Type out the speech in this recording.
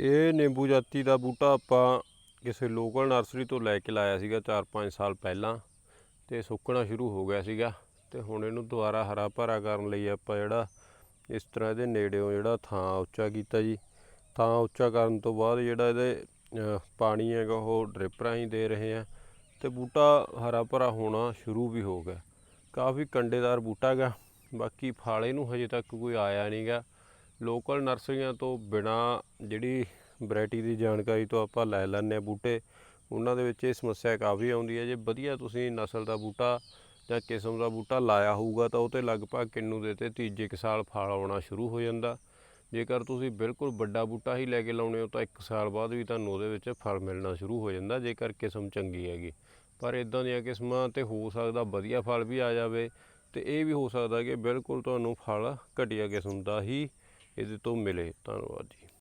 ਇਹ ਨਿੰਬੂ ਜਾਤੀ ਦਾ ਬੂਟਾ ਆਪਾਂ ਕਿਸੇ ਲੋਕਲ ਨਰਸਰੀ ਤੋਂ ਲੈ ਕੇ ਲਾਇਆ ਸੀਗਾ 4-5 ਸਾਲ ਪਹਿਲਾਂ ਤੇ ਸੁੱਕਣਾ ਸ਼ੁਰੂ ਹੋ ਗਿਆ ਸੀਗਾ ਤੇ ਹੁਣ ਇਹਨੂੰ ਦੁਬਾਰਾ ਹਰਾ ਭਰਾ ਕਰਨ ਲਈ ਆਪਾਂ ਜਿਹੜਾ ਇਸ ਤਰ੍ਹਾਂ ਇਹਦੇ ਨੇੜਿਓਂ ਜਿਹੜਾ ਥਾਂ ਉੱਚਾ ਕੀਤਾ ਜੀ। ਥਾਂ ਉੱਚਾ ਕਰਨ ਤੋਂ ਬਾਅਦ ਜਿਹੜਾ ਇਹਦੇ ਪਾਣੀ ਹੈਗਾ ਉਹ ਡ੍ਰਿਪ ਰਾਹੀਂ ਦੇ ਰਹੇ ਆ ਤੇ ਬੂਟਾ ਹਰਾ ਭਰਾ ਹੋਣਾ ਸ਼ੁਰੂ ਵੀ ਹੋ ਗਿਆ। ਕਾਫੀ ਕੰਡੇਦਾਰ ਬੂਟਾ ਹੈਗਾ, ਬਾਕੀ ਫਾਲੇ ਨੂੰ ਹਜੇ ਤੱਕ ਕੋਈ ਆਇਆ ਨਹੀਂਗਾ ਲੋਕਲ ਨਰਸਰੀਆਂ ਤੋਂ ਬਿਨਾ ਜਿਹੜੀ ਵੈਰਾਈਟੀ ਦੀ ਜਾਣਕਾਰੀ ਤੋਂ ਆਪਾਂ ਲੈ ਲੈਂਦੇ ਹਾਂ ਬੂਟੇ, ਉਹਨਾਂ ਦੇ ਵਿੱਚ ਇਹ ਸਮੱਸਿਆ ਕਾਫੀ ਆਉਂਦੀ ਹੈ, ਜੇ ਵਧੀਆ ਤੁਸੀਂ ਨਸਲ ਦਾ ਬੂਟਾ ਜਾਂ ਕਿਸਮ ਦਾ ਬੂਟਾ ਲਾਇਆ ਹੋਊਗਾ ਤਾਂ ਉਹ ਤੇ ਲਗਭਗ ਕਿੰਨੂ ਦੇ ਤੇ ਤੀਜੇ ਕੁ ਸਾਲ ਫਲ ਆਉਣਾ ਸ਼ੁਰੂ ਹੋ ਜਾਂਦਾ। ਜੇਕਰ ਤੁਸੀਂ ਬਿਲਕੁਲ ਵੱਡਾ ਬੂਟਾ ਹੀ ਲੈ ਕੇ ਲਾਉਣੇ ਹੋ ਤਾਂ 1 ਸਾਲ ਬਾਅਦ ਵੀ ਤੁਹਾਨੂੰ ਉਹਦੇ ਵਿੱਚ ਫਲ ਮਿਲਣਾ ਸ਼ੁਰੂ ਹੋ ਜਾਂਦਾ, ਜੇਕਰ ਕਿਸਮ ਚੰਗੀ ਹੈਗੀ। ਪਰ ਇਦਾਂ ਦੀਆਂ ਕਿਸਮਾਂ ਤੇ ਹੋ ਸਕਦਾ ਵਧੀਆ ਫਲ ਵੀ ਆ ਜਾਵੇ ਤੇ ਇਹ ਵੀ ਹੋ ਸਕਦਾ ਕਿ ਬਿਲਕੁਲ ਤੁਹਾਨੂੰ ਫਲ ਘਟੀਆ ਕਿਸਮ ਦਾ ਹੀ ਇਹਦੇ ਤੋਂ ਮਿਲੇ। ਧੰਨਵਾਦ ਜੀ।